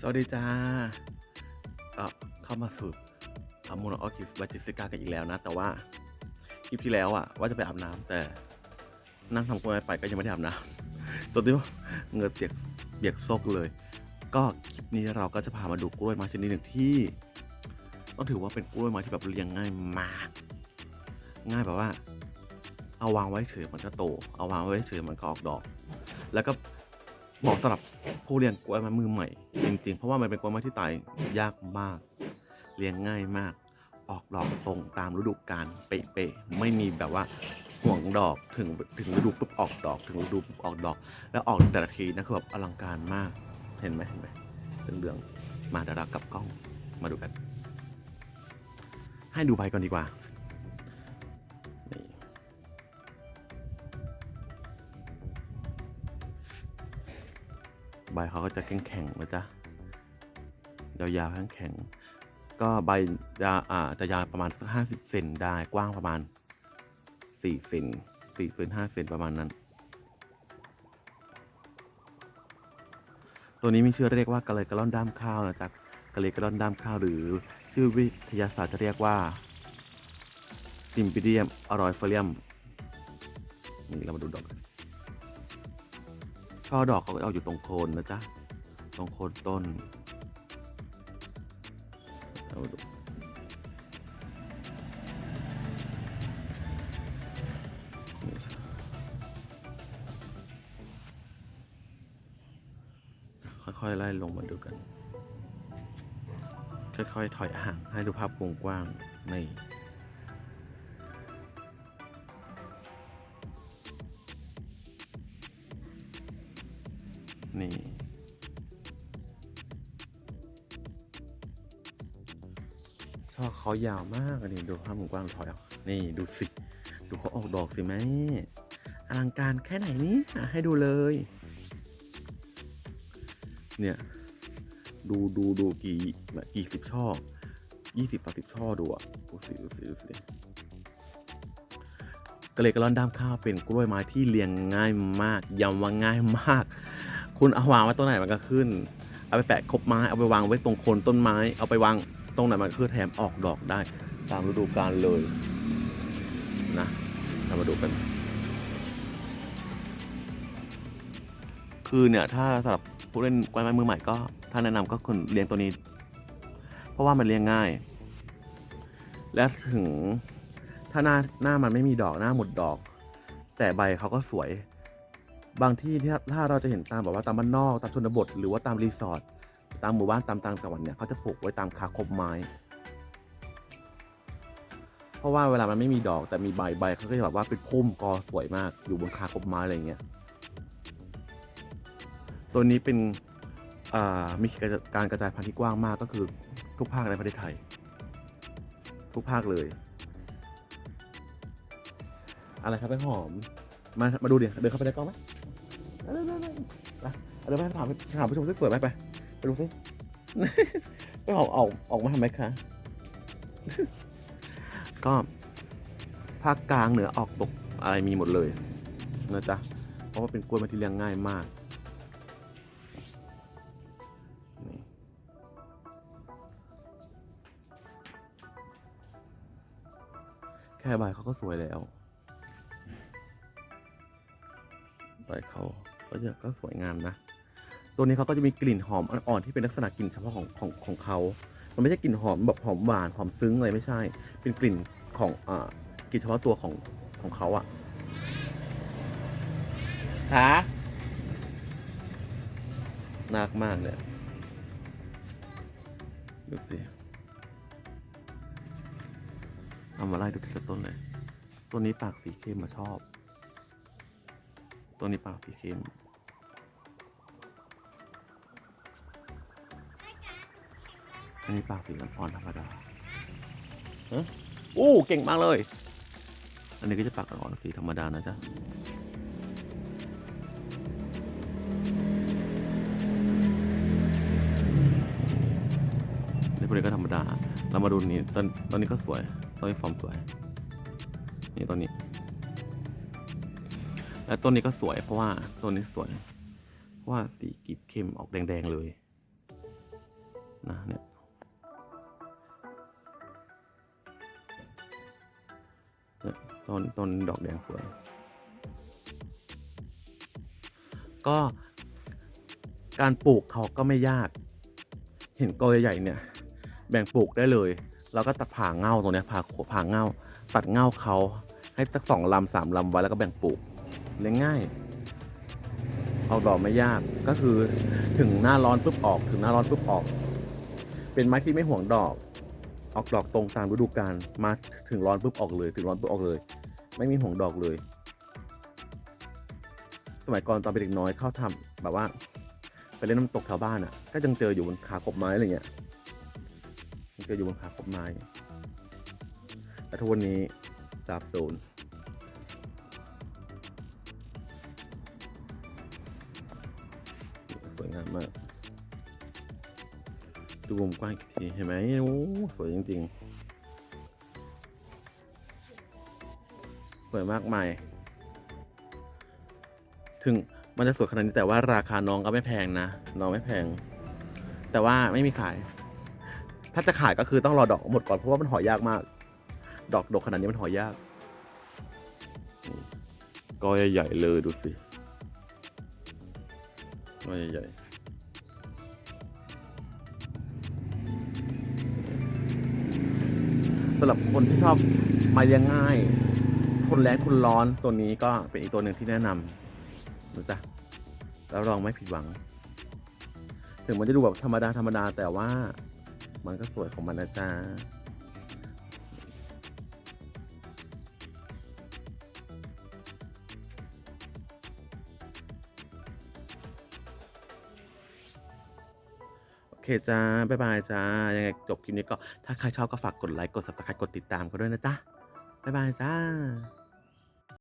สวัสดีจ้าก็เข้ามาสู่อามูนออคิสบาจิสกากันอีกแล้วนะ แต่ว่าคลิปที่แล้วอะว่าจะไปอาบน้ำแต่นั่งทำกล้วยไปก็ยังไม่ได้อาบน้ำตัวที่ว่าเงือเปียกเปียกซกเลย ก็คลิปนี้เราก็จะพามาดูกล้วยไม้ชนิดหนึ่งที่ ต้องถือว่าเป็นกล้วยไม้ที่แบบเลี้ยงง่ายมาก ง่ายแบบว่า เอาวางไว้เฉยมันก็โต เอาวางไว้เฉยมันก็ออกดอก แล้วก็ เหมาะสำหรับผู้เรียนกล้วยไม้มือใหม่ จริงๆ เพราะว่ามันเป็นกล้วยไม้ที่ตายยากมาก เลี้ยงง่ายมาก ออกดอกตรงตามฤดูกาลเป๊ะๆไม่มีแบบว่าห่วงดอกถึงถึงฤดูปุ๊บออกดอก ถึงฤดูปุ๊บออกดอก แล้วออกแต่ละทีนะคือแบบอลังการมาก เห็นไหมเห็นไหมเหลืองๆมาดารากับกล้องมาดูกัน ให้ดูใบก่อนดีกว่า บเขาก็จะแข็งๆนะจ๊ะยาวๆแข็งๆก็ใบยาอ่าจะยาวประมาณสักห้าสิบเซนได้กว้างประมาณสี่เซนสี่เซนห้าเซนประมาณนั้น ตัวนี้มีชื่อเรียกว่ากะเลยกะล่อนด้ามข้าวนะจ๊ะกะเลยกะล่อนด้ามข้าวหรือชื่อวิทยาศาสตร์จะเรียกว่าซิมปิเดียมอรอยเฟเลียมนี่เรามาดูดอกกัน ช่อดอกเขาก็เอาอยู่ตรงโคนนะจ๊ะ ตรงโคนต้นเอาดูค่อยๆไล่ลงมาดูกัน ค่อยๆ ถอยห่างให้ดูภาพวงกว้างใน นี่ช่อเขายาวมากนนี้ดูภาพมุมกว้างถอยออกนี่ดูสิ ดูเขาออกดอกสิแม่อลังการแค่ไหนนี่ให้ดูเลย เนี่ย ดูดูดูกี่กี่สิบช่อยี่สิบต่อสิบช่อดูอะดูสิดูสิดูสิกระเลกระล่อนด้ามข้าวเป็นกล้วยไม้ที่เลี้ยงง่ายมากย้ำว่าง่ายมาก คุณเอาวางไว้ตรงไหนมันก็ขึ้น เอาไปแปะคบไม้เอาไปวางไว้ตรงโคนต้นไม้ เอาไปวางตรงไหนมันคือแถมออกดอกได้ ตามฤดูกาลเลยนะเรามาดูกัน คือเนี่ยถ้าสำหรับผู้เล่นกล้วยไม้มือใหม่ก็ ถ้าแนะนำก็คุณเลี้ยงตัวนี้ เพราะว่ามันเลี้ยงง่าย และถึงถ้าหน้าหน้ามันไม่มีดอกหน้าหมดดอก แต่ใบเขาก็สวย บางที่ที่ถ้าเราจะเห็นตามแบบว่าตามบ้านนอกตามชนบท หรือว่าตามรีสอร์ทตามหมู่บ้านตามต่างจังหวัดเนี่ยเขาจะปลูกไว้ตามคาคบไม้ เพราะว่าเวลามันไม่มีดอกแต่มีใบใบเขาก็จะแบบว่าเป็นพุ่มกอสวยมากอยู่บนคาคบไม้อะไรเงี้ยตัวนี้เป็นมีการกระจายพันธุ์ที่กว้างมากก็คือทุกภาคในประเทศไทย ทุกภาคเลย อะไรครับไปหอม มามาดูดิเดินเข้าไปในกล้องไหม เร็วๆๆๆไปเอาเดี๋ยวไปถามถามผู้ชมสิสวยๆไปไปไปดูสิไปออกออกออกมาทำไมคะก็ภาคกลางเหนือออกตกอะไรมีหมดเลยนะจ๊ะเพราะว่าเป็นกล้วยไม้ที่เลี้ยงง่ายมากแค่ใบเขาก็สวยแล้วใบเขา ก็จะก็สวยงามนะ ตัวนี้เขาก็จะมีกลิ่นหอมอ่อนๆที่เป็นลักษณะกลิ่นเฉพาะของของของเขามันไม่ใช่กลิ่นหอมแบบหอมหวานหอมซึ้งอะไรไม่ใช่ เป็นกลิ่นของอ่ากลิ่นเฉพาะตัวของของเขาอะขานักมากเลยดูสิเอามาไล่ดูทีละต้นเลยต้นนี้ปากสีเข้มมาชอบ ตัวนี้ปากสีเข้มอันนี้ปากสีอ่อนๆธรรมดาฮะอู้เก่งมากเลย อันนี้ก็จะปากอ่อนสีธรรมดานะจ๊ะนี่พวกนี้ก็ธรรมดา เรามาดูนี่ตอนตอนนี้ก็สวย ตอนนี้ฟอร์มสวย นี่ตอนนี้ และต้นนี้ก็สวยเพราะว่าต้นนี้สวย เพราะว่าสีกีบเข้มออกแดงๆเลยนะเนี่ยต้นต้นดอกแดงสวย ก็การปลูกเขาก็ไม่ยาก เห็นกอใหญ่ๆเนี่ย แบ่งปลูกได้เลยเราก็ตัดผ่าเง่าตรงนี้ผ่าผ่าเง่า ตัดเง่าเขาให้สักสองลำสามลำไว้แล้วก็แบ่งปลูก เลี้ยงง่าย ออกดอกไม่ยากก็คือถึงหน้าร้อนปุ๊บออก ถึงหน้าร้อนปุ๊บออก เป็นไม้ที่ไม่ห่วงดอก ออกดอกตรงตามฤดูกาลมาถึงร้อนปุ๊บออกเลย ถึงร้อนปุ๊บออกเลย ไม่มีห่วงดอกเลย สมัยก่อนตอนเป็นเด็กน้อยเข้าทำแบบว่าไปเล่นน้ำตกแถวบ้านอะ ก็ยังเจออยู่บนขาขบไม้อะไรเงี้ยยังเจออยู่บนขาขบไม้แต่ทุกวันนี้สาบสูญ มาก ดูมุมกว้างอีกทีเห็นไหมโอ้สวยจริงๆ สวยมากมาย ถึงมันจะสวยขนาดนี้แต่ว่าราคาน้องก็ไม่แพงนะ น้องไม่แพง แต่ว่าไม่มีขาย ถ้าจะขายก็คือต้องรอดอกหมดก่อนเพราะว่ามันหอยากมาก ดอกดกขนาดนี้มันหอยากกอใหญ่ๆเลยดูสิกอใหญ่ๆ สำหรับคนที่ชอบมาเลี้ยงง่าย ทนแรงทนร้อนตัวนี้ก็เป็นอีกตัวหนึ่งที่แนะนำนะจ๊ะแล้วลองไม่ผิดหวัง ถึงมันจะดูแบบธรรมดาธรรมดาแต่ว่ามันก็สวยของมันนะจ๊ะ เคจ้า บ๊ายบายจ้า ยังไงจบคลิปนี้ก็ถ้าใครชอบก็ฝากกดไลค์ กด subscribe กดติดตามกันด้วยนะจ๊ะ บ๊ายบายจ้า